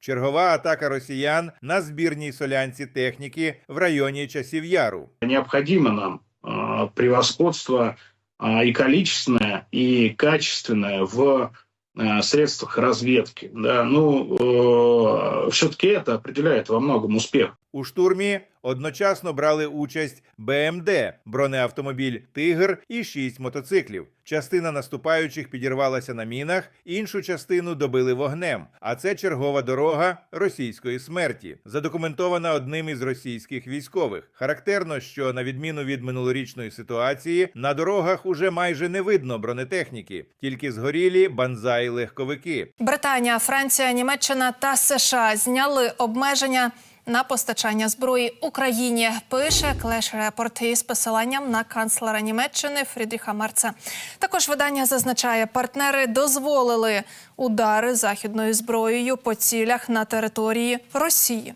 Чергова атака росіян на збірній солянці техніки в районі часів яру. Необходимо нам э, превосходство э, и количественное, и качественное в э, средствах разведки. Да, ну, э, все-таки это определяет во многом успех. У штурмі одночасно брали участь БМД, бронеавтомобіль Тигр і шість мотоциклів. Частина наступаючих підірвалася на мінах, іншу частину добили вогнем. А це чергова дорога російської смерті, задокументована одним із російських військових. Характерно, що на відміну від минулорічної ситуації, на дорогах уже майже не видно бронетехніки, тільки згорілі банзай легковики. Британія, Франція, Німеччина та США зняли обмеження на постачання зброї Україні. Пише Клеш Репорт із посиланням на канцлера Німеччини Фрідріха Марца. Також видання зазначає, партнери дозволили удари західною зброєю по цілях на території Росії.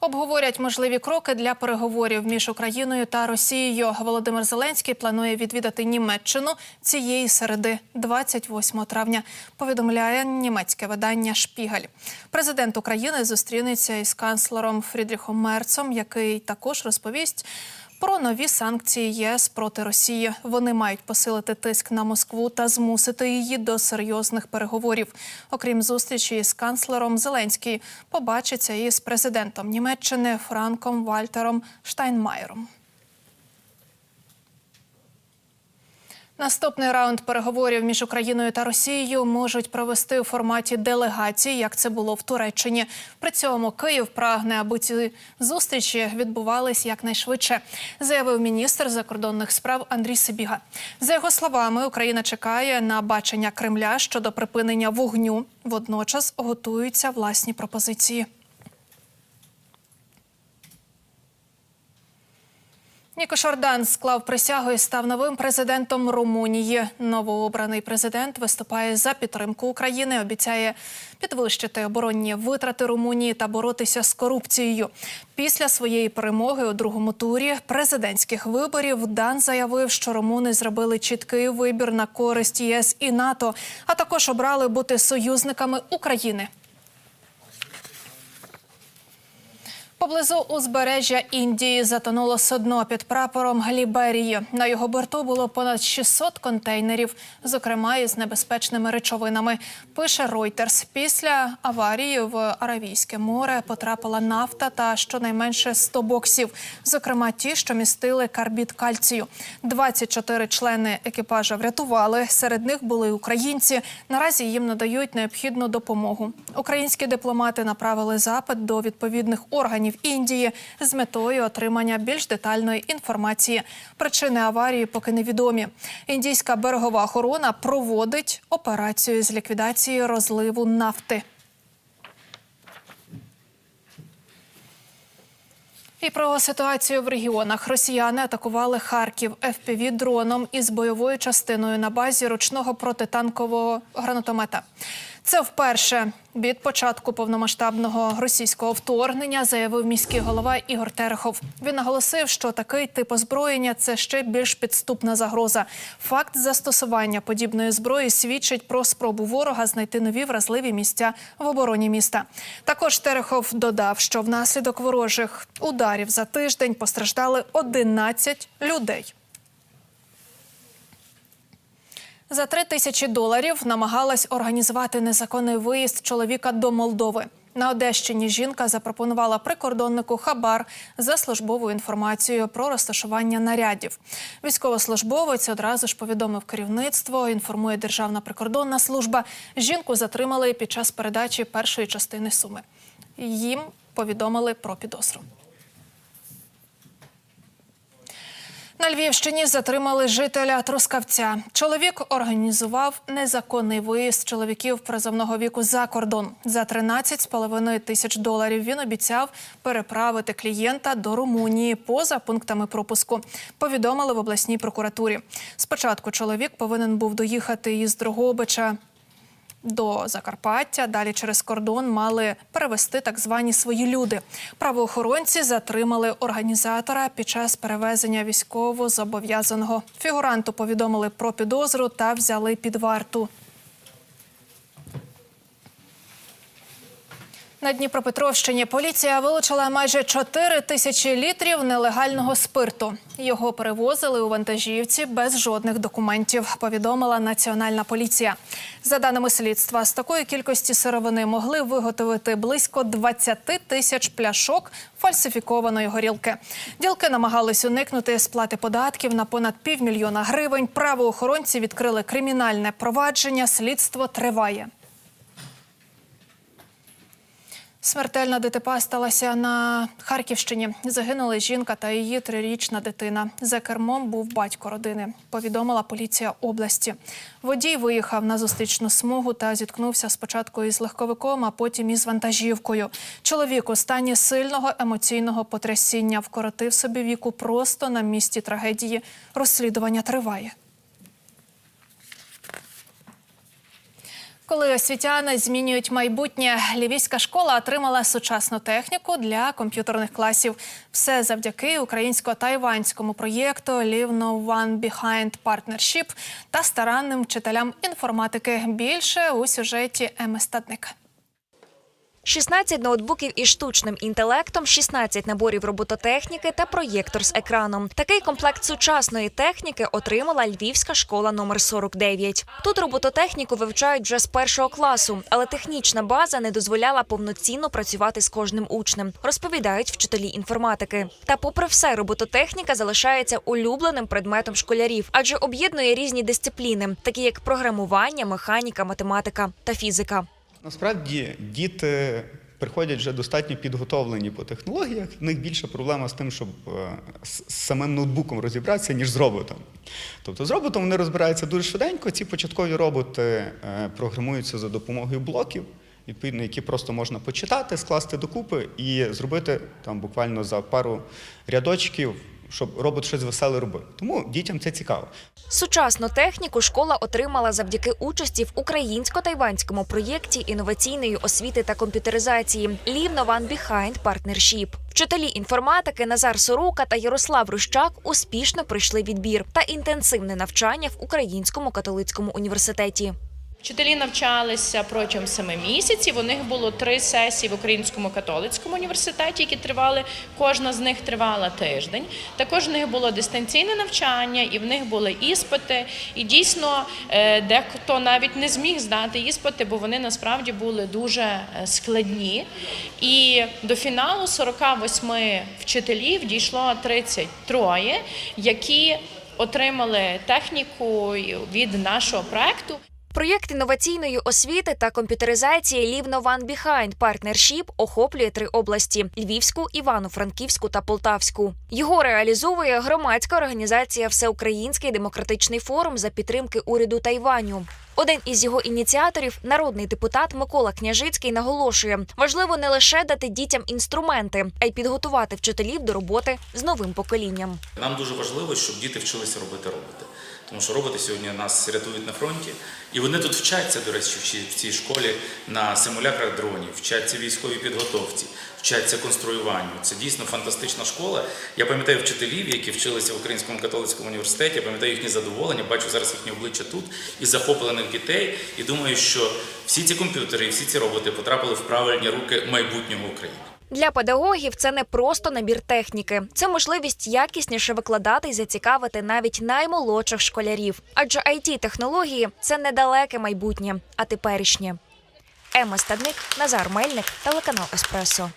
Обговорять можливі кроки для переговорів між Україною та Росією. Володимир Зеленський планує відвідати Німеччину цієї середи, 28 травня. Повідомляє німецьке видання Шпігаль. Президент України зустрінеться із канцлером Фрідріхом Мерцом, який також розповість. Про нові санкції ЄС проти Росії вони мають посилити тиск на Москву та змусити її до серйозних переговорів. Окрім зустрічі з канцлером, Зеленський побачиться із президентом Німеччини Франком Вальтером Штайнмаєром. Наступний раунд переговорів між Україною та Росією можуть провести у форматі делегацій, як це було в Туреччині. При цьому Київ прагне, аби ці зустрічі відбувались якнайшвидше, заявив міністр закордонних справ Андрій Сибіга. За його словами, Україна чекає на бачення Кремля щодо припинення вогню. Водночас готуються власні пропозиції. Ніко Шордан склав присягу і став новим президентом Румунії. Новообраний президент виступає за підтримку України. Обіцяє підвищити оборонні витрати Румунії та боротися з корупцією. Після своєї перемоги у другому турі президентських виборів Дан заявив, що румуни зробили чіткий вибір на користь ЄС і НАТО, а також обрали бути союзниками України. Поблизу узбережжя Індії затонуло судно під прапором Ліберії. На його борту було понад 600 контейнерів, зокрема із небезпечними речовинами. Пише Reuters. Після аварії в Аравійське море потрапила нафта та щонайменше 100 боксів, зокрема ті, що містили карбід кальцію. 24 члени екіпажа врятували. Серед них були українці. Наразі їм надають необхідну допомогу. Українські дипломати направили запит до відповідних органів Індії з метою отримання більш детальної інформації. Причини аварії поки невідомі. Індійська берегова охорона проводить операцію з ліквідації розливу нафти. І про ситуацію в регіонах росіяни атакували Харків ФПВ дроном із бойовою частиною на базі ручного протитанкового гранатомета. Це вперше від початку повномасштабного російського вторгнення заявив міський голова Ігор Терехов. Він наголосив, що такий тип озброєння це ще більш підступна загроза. Факт застосування подібної зброї свідчить про спробу ворога знайти нові вразливі місця в обороні міста. Також Терехов додав, що внаслідок ворожих ударів за тиждень постраждали 11 людей. За три тисячі доларів намагалась організувати незаконний виїзд чоловіка до Молдови. На Одещині жінка запропонувала прикордоннику хабар за службовою інформацією про розташування нарядів. Військовослужбовець одразу ж повідомив керівництво. Інформує Державна прикордонна служба. Жінку затримали під час передачі першої частини суми. Їм повідомили про підозру. На Львівщині затримали жителя Трускавця. Чоловік організував незаконний виїзд чоловіків призовного віку за кордон. За 13,5 тисяч доларів він обіцяв переправити клієнта до Румунії поза пунктами пропуску. Повідомили в обласній прокуратурі. Спочатку чоловік повинен був доїхати із Дрогобича до Закарпаття. Далі через кордон мали перевести так звані свої люди. Правоохоронці затримали організатора під час перевезення військово зобов'язаного. Фігуранту повідомили про підозру та взяли під варту. На Дніпропетровщині поліція вилучила майже 4 тисячі літрів нелегального спирту. Його перевозили у вантажівці без жодних документів, повідомила Національна поліція. За даними слідства, з такої кількості сировини могли виготовити близько 20 тисяч пляшок фальсифікованої горілки. Ділки намагались уникнути сплати податків на понад півмільйона гривень. Правоохоронці відкрили кримінальне провадження. Слідство триває. Смертельна ДТП сталася на Харківщині. Загинули жінка та її трирічна дитина. За кермом був батько родини. Повідомила поліція області. Водій виїхав на зустрічну смугу та зіткнувся спочатку із легковиком, а потім із вантажівкою. Чоловік у стані сильного емоційного потрясіння вкоротив собі віку просто на місці трагедії. Розслідування триває. Коли освітяни змінюють майбутнє, лівійська школа отримала сучасну техніку для комп'ютерних класів. Все завдяки українсько-тайванському проєкту Leave One Behind Partnership та старанним вчителям інформатики. Більше у сюжеті Еми Стадник. 16 ноутбуків із штучним інтелектом, 16 наборів робототехніки та проєктор з екраном. Такий комплект сучасної техніки отримала Львівська школа номер 49. Тут робототехніку вивчають вже з першого класу, але технічна база не дозволяла повноцінно працювати з кожним учнем, розповідають вчителі інформатики. Та, попри все, робототехніка залишається улюбленим предметом школярів, адже об'єднує різні дисципліни, такі як програмування, механіка, математика та фізика. Насправді діти приходять вже достатньо підготовлені по технологіях. В них більше проблема з тим, щоб е, з самим ноутбуком розібратися, ніж з роботом. Тобто з роботом вони розбираються дуже швиденько. Ці початкові роботи е, програмуються за допомогою блоків, відповідно, які просто можна почитати, скласти докупи і зробити там буквально за пару рядочків, щоб робот щось веселе робив. Тому дітям це цікаво. Сучасну техніку школа отримала завдяки участі в українсько-тайванському проєкті інноваційної освіти та комп'ютеризації Leave No One Behind Partnership. Вчителі інформатики Назар Сорока та Ярослав Рущак успішно пройшли відбір та інтенсивне навчання в Українському католицькому університеті. Вчителі навчалися протягом семи місяців. У них було три сесії в Українському католицькому університеті, які тривали. Кожна з них тривала тиждень. Також в них було дистанційне навчання, і в них були іспити. І дійсно е, дехто навіть не зміг здати іспити, бо вони насправді були дуже е, складні. І до фіналу 48 вчителів дійшло 33, які отримали техніку від нашого проекту. Проєкт інноваційної освіти та комп'ютеризації No One Behind Partnership охоплює три області: Львівську, Івано-Франківську та Полтавську. Його реалізовує громадська організація Всеукраїнський демократичний форум за підтримки уряду Тайваню. Один із його ініціаторів, народний депутат Микола Княжицький, наголошує, важливо не лише дати дітям інструменти, а й підготувати вчителів до роботи з новим поколінням. Нам дуже важливо, щоб діти вчилися робити роботи. Тому що роботи сьогодні нас рятують на фронті. І вони тут вчаться, до речі, в цій- школі на симулякрах дронів, вчаться військовій підготовці, вчаться конструюванню. Це дійсно фантастична школа. Я пам'ятаю вчителів, які вчилися в Українському католицькому університеті, я пам'ятаю їхні задоволення, бачу зараз їхні обличчя тут і захоплених дітей. І думаю, що всі ці комп'ютери і всі ці роботи потрапили в правильні руки майбутнього України. Для педагогів це не просто набір техніки, це можливість якісніше викладати і зацікавити навіть наймолодших школярів. Адже it технології це недалеке майбутнє, а теперішнє. Ема Стадник, Назар Мельник, телеканал Еспресо.